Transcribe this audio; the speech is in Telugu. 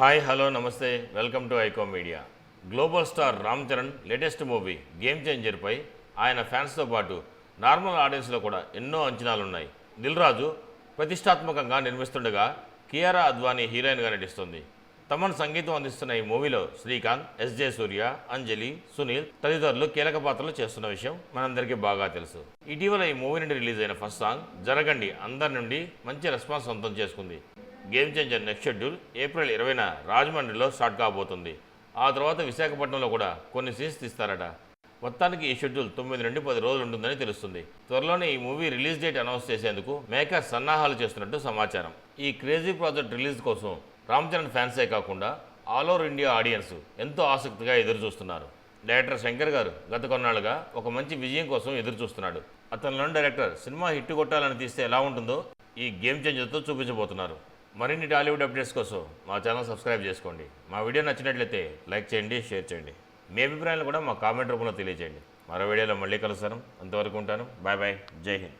హాయ్ హలో నమస్తే. Welcome to Aiko media global star Ram Charan latest movie game చేంజర్పై ఆయన ఫ్యాన్స్తో పాటు నార్మల్ ఆడియన్స్లో కూడా ఎన్నో అంచనాలున్నాయి. దిల్రాజు ప్రతిష్టాత్మకంగా నిర్మిస్తుండగా కియారా అద్వానీ హీరోయిన్గా నటిస్తుంది. తమన్ సంగీతం అందిస్తున్న ఈ మూవీలో శ్రీకాంత్ ఎస్జే సూర్య అంజలి సునీల్ తదితరులు కీలక పాత్రలు చేస్తున్న విషయం మనందరికీ బాగా తెలుసు. ఇటీవల ఈ మూవీ నుండి రిలీజ్ అయిన ఫస్ట్ సాంగ్ జరగండి అందరి నుండి మంచి రెస్పాన్స్ సొంతం చేసుకుంది. Game changer next schedule April ఇరవైన రాజమండ్రిలో స్టార్ట్ కాబోతుంది. ఆ తర్వాత విశాఖపట్నంలో కూడా కొన్ని సీన్స్ తీస్తారట. మొత్తానికి ఈ షెడ్యూల్ తొమ్మిది నుండి పది రోజులు ఉంటుందని తెలుస్తుంది. త్వరలోనే ఈ మూవీ రిలీజ్ డేట్ అనౌన్స్ చేసేందుకు మేకర్స్ సన్నాహాలు చేస్తున్నట్టు సమాచారం. ఈ క్రేజీ ప్రాజెక్ట్ రిలీజ్ కోసం రామ్ చరణ్ ఫ్యాన్సే కాకుండా ఆల్ ఓవర్ ఇండియా ఆడియన్స్ ఎంతో ఆసక్తిగా ఎదురు చూస్తున్నారు డైరెక్టర్ శంకర్ గారు గత కొన్నాళ్ళుగా ఒక మంచి విజయం కోసం ఎదురు చూస్తున్నాడు అతనిలోని డైరెక్టర్ సినిమా హిట్ కొట్టాలని తీస్తే ఎలా ఉంటుందో ఈ గేమ్ చేంజర్తో చూపించబోతున్నారు. మరిన్ని టాలీవుడ్ అప్డేట్స్ కోసం మా ఛానల్ సబ్స్క్రైబ్ చేసుకోండి. మా వీడియో నచ్చినట్లయితే లైక్ చేయండి షేర్ చేయండి. మీ అభిప్రాయాలు కూడా మా కామెంట్ రూపంలో తెలియజేయండి. మరో వీడియోలో మళ్ళీ కలుస్తాను. అంతవరకు ఉంటాను. Bye bye. జై హింద్.